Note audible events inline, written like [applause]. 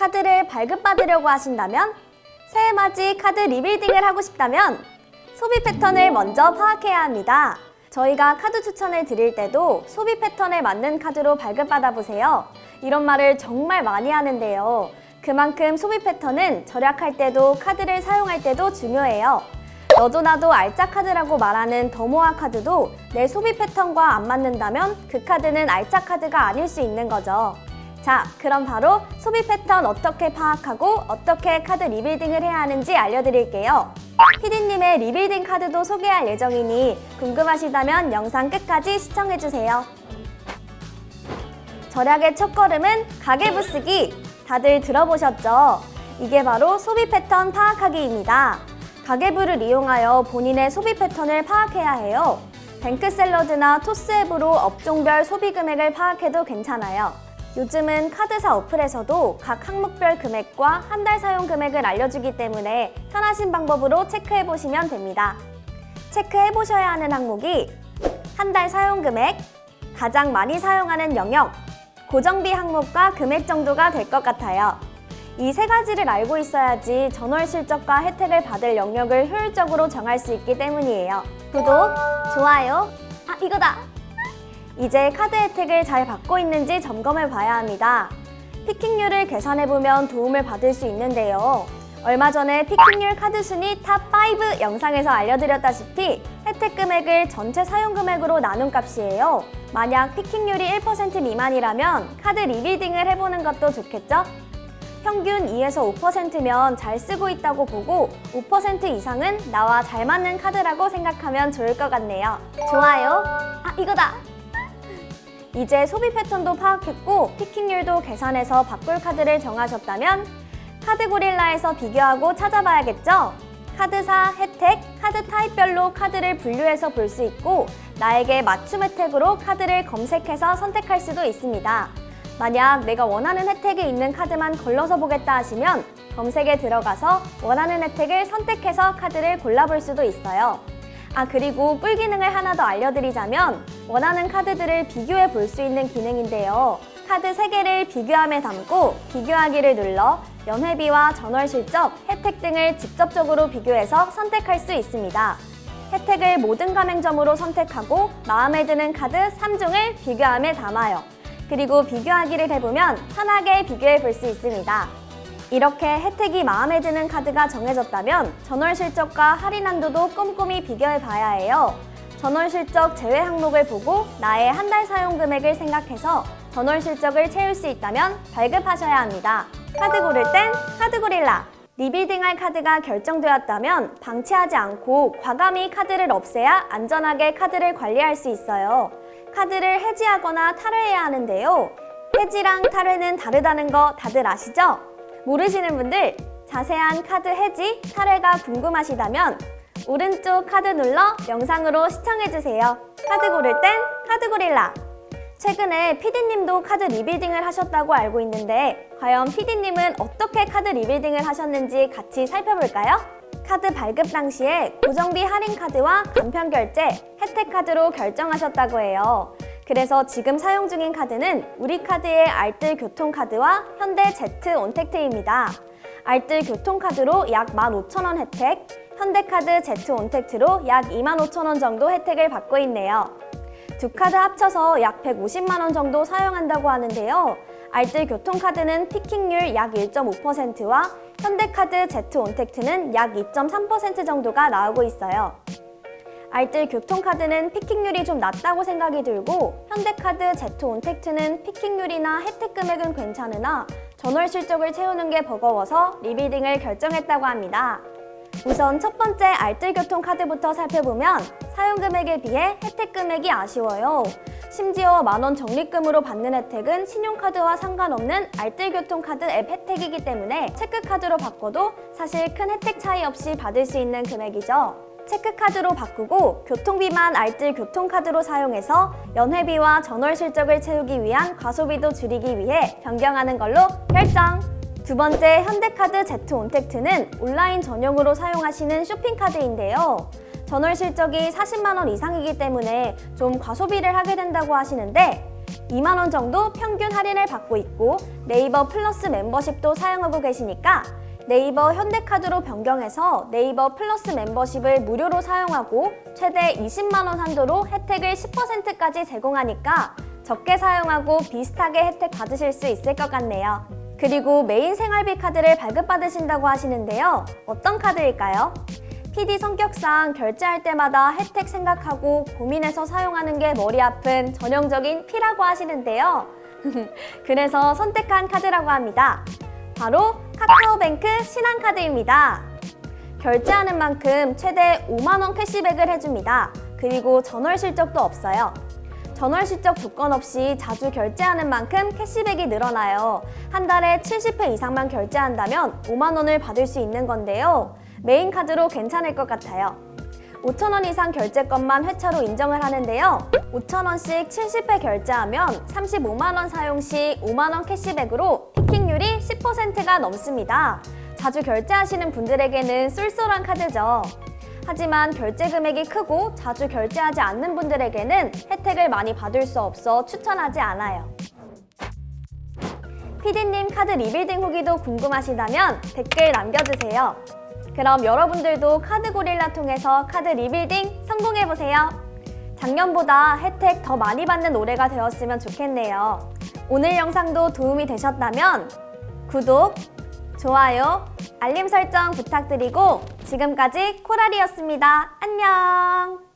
카드를 발급받으려고 하신다면 새해 맞이 카드 리빌딩을 하고 싶다면 소비 패턴을 먼저 파악해야 합니다. 저희가 카드 추천을 드릴 때도 소비 패턴에 맞는 카드로 발급받아 보세요. 이런 말을 정말 많이 하는데요. 그만큼 소비 패턴은 절약할 때도 카드를 사용할 때도 중요해요. 너도 나도 알짜 카드라고 말하는 더모아 카드도 내 소비 패턴과 안 맞는다면 그 카드는 알짜 카드가 아닐 수 있는 거죠. 자, 그럼 바로 소비 패턴 어떻게 파악하고 어떻게 카드 리빌딩을 해야 하는지 알려드릴게요. 피디님의 리빌딩 카드도 소개할 예정이니 궁금하시다면 영상 끝까지 시청해주세요. 절약의 첫걸음은 가계부 쓰기. 다들 들어보셨죠? 이게 바로 소비 패턴 파악하기입니다. 가계부를 이용하여 본인의 소비 패턴을 파악해야 해요. 뱅크샐러드나 토스 앱으로 업종별 소비 금액을 파악해도 괜찮아요. 요즘은 카드사 어플에서도 각 항목별 금액과 한 달 사용 금액을 알려주기 때문에 편하신 방법으로 체크해 보시면 됩니다. 체크해 보셔야 하는 항목이 한 달 사용 금액, 가장 많이 사용하는 영역, 고정비 항목과 금액 정도가 될 것 같아요. 이 세 가지를 알고 있어야지 전월 실적과 혜택을 받을 영역을 효율적으로 정할 수 있기 때문이에요. 구독, 좋아요, 아 이거다! 이제 카드 혜택을 잘 받고 있는지 점검해 봐야 합니다. 피킹률을 계산해 보면 도움을 받을 수 있는데요. 얼마 전에 피킹률 카드 순위 탑5 영상에서 알려드렸다시피 혜택 금액을 전체 사용 금액으로 나눈 값이에요. 만약 피킹률이 1% 미만이라면 카드 리빌딩을 해보는 것도 좋겠죠? 평균 2에서 5%면 잘 쓰고 있다고 보고 5% 이상은 나와 잘 맞는 카드라고 생각하면 좋을 것 같네요. 좋아요. 아, 이거다. 이제 소비 패턴도 파악했고 피킹률도 계산해서 바꿀 카드를 정하셨다면 카드 고릴라에서 비교하고 찾아봐야겠죠? 카드사, 혜택, 카드 타입별로 카드를 분류해서 볼 수 있고 나에게 맞춤 혜택으로 카드를 검색해서 선택할 수도 있습니다. 만약 내가 원하는 혜택이 있는 카드만 걸러서 보겠다 하시면 검색에 들어가서 원하는 혜택을 선택해서 카드를 골라볼 수도 있어요. 아 그리고 꿀 기능을 하나 더 알려드리자면 원하는 카드들을 비교해 볼 수 있는 기능인데요. 카드 3개를 비교함에 담고 비교하기를 눌러 연회비와 전월 실적, 혜택 등을 직접적으로 비교해서 선택할 수 있습니다. 혜택을 모든 가맹점으로 선택하고 마음에 드는 카드 3종을 비교함에 담아요. 그리고 비교하기를 해보면 편하게 비교해 볼 수 있습니다. 이렇게 혜택이 마음에 드는 카드가 정해졌다면 전월 실적과 할인 한도도 꼼꼼히 비교해 봐야 해요. 전월 실적 제외 항목을 보고 나의 한 달 사용 금액을 생각해서 전월 실적을 채울 수 있다면 발급하셔야 합니다. 카드 고를 땐 카드 고릴라. 리빌딩할 카드가 결정되었다면 방치하지 않고 과감히 카드를 없애야 안전하게 카드를 관리할 수 있어요. 카드를 해지하거나 탈회해야 하는데요. 해지랑 탈회는 다르다는 거 다들 아시죠? 모르시는 분들 자세한 카드 해지, 탈회가 궁금하시다면 오른쪽 카드 눌러 영상으로 시청해주세요. 카드 고를 땐 카드 고릴라. 최근에 피디님도 카드 리빌딩을 하셨다고 알고 있는데 과연 피디님은 어떻게 카드 리빌딩을 하셨는지 같이 살펴볼까요? 카드 발급 당시에 고정비 할인 카드와 간편 결제, 혜택 카드로 결정하셨다고 해요. 그래서 지금 사용 중인 카드는 우리 카드의 알뜰 교통카드와 현대 제트 온택트입니다. 알뜰 교통카드로 약 15,000원 혜택, 현대카드 제트 온택트로 약 25,000원 정도 혜택을 받고 있네요. 두 카드 합쳐서 약 150만 원 정도 사용한다고 하는데요. 알뜰 교통카드는 피킹률 약 1.5%와 현대카드 제트 온택트는 약 2.3% 정도가 나오고 있어요. 알뜰 교통카드는 피킹률이 좀 낮다고 생각이 들고 현대카드 제트 온택트는 피킹률이나 혜택 금액은 괜찮으나 전월 실적을 채우는 게 버거워서 리빌딩을 결정했다고 합니다. 우선 첫 번째 알뜰 교통 카드부터 살펴보면 사용 금액에 비해 혜택 금액이 아쉬워요. 심지어 만원 적립금으로 받는 혜택은 신용카드와 상관없는 알뜰 교통카드 앱 혜택이기 때문에 체크카드로 바꿔도 사실 큰 혜택 차이 없이 받을 수 있는 금액이죠. 체크카드로 바꾸고 교통비만 알뜰 교통카드로 사용해서 연회비와 전월 실적을 채우기 위한 과소비도 줄이기 위해 변경하는 걸로 결정! 두 번째 현대카드 제트 온택트는 온라인 전용으로 사용하시는 쇼핑카드인데요. 전월 실적이 40만 원 이상이기 때문에 좀 과소비를 하게 된다고 하시는데 2만 원 정도 평균 할인을 받고 있고 네이버 플러스 멤버십도 사용하고 계시니까 네이버 현대카드로 변경해서 네이버 플러스 멤버십을 무료로 사용하고 최대 20만 원 한도로 혜택을 10%까지 제공하니까 적게 사용하고 비슷하게 혜택 받으실 수 있을 것 같네요. 그리고 메인 생활비 카드를 발급받으신다고 하시는데요. 어떤 카드일까요? PD 성격상 결제할 때마다 혜택 생각하고 고민해서 사용하는 게 머리 아픈 전형적인 P라고 하시는데요. [laughs] 그래서 선택한 카드라고 합니다. 바로 카카오뱅크 신한카드입니다. 결제하는 만큼 최대 5만원 캐시백을 해줍니다. 그리고 전월 실적도 없어요. 전월 실적 조건 없이 자주 결제하는 만큼 캐시백이 늘어나요. 한 달에 70회 이상만 결제한다면 5만 원을 받을 수 있는 건데요. 메인 카드로 괜찮을 것 같아요. 5천 원 이상 결제권만 회차로 인정을 하는데요. 5천 원씩 70회 결제하면 35만 원 사용 시 5만 원 캐시백으로 피킹률이 10%가 넘습니다. 자주 결제하시는 분들에게는 쏠쏠한 카드죠. 하지만 결제 금액이 크고 자주 결제하지 않는 분들에게는 혜택을 많이 받을 수 없어 추천하지 않아요. 피디님 카드 리빌딩 후기도 궁금하시다면 댓글 남겨주세요. 그럼 여러분들도 카드 고릴라 통해서 카드 리빌딩 성공해보세요. 작년보다 혜택 더 많이 받는 올해가 되었으면 좋겠네요. 오늘 영상도 도움이 되셨다면 구독, 좋아요, 알림 설정 부탁드리고 지금까지 코랄이었습니다. 안녕!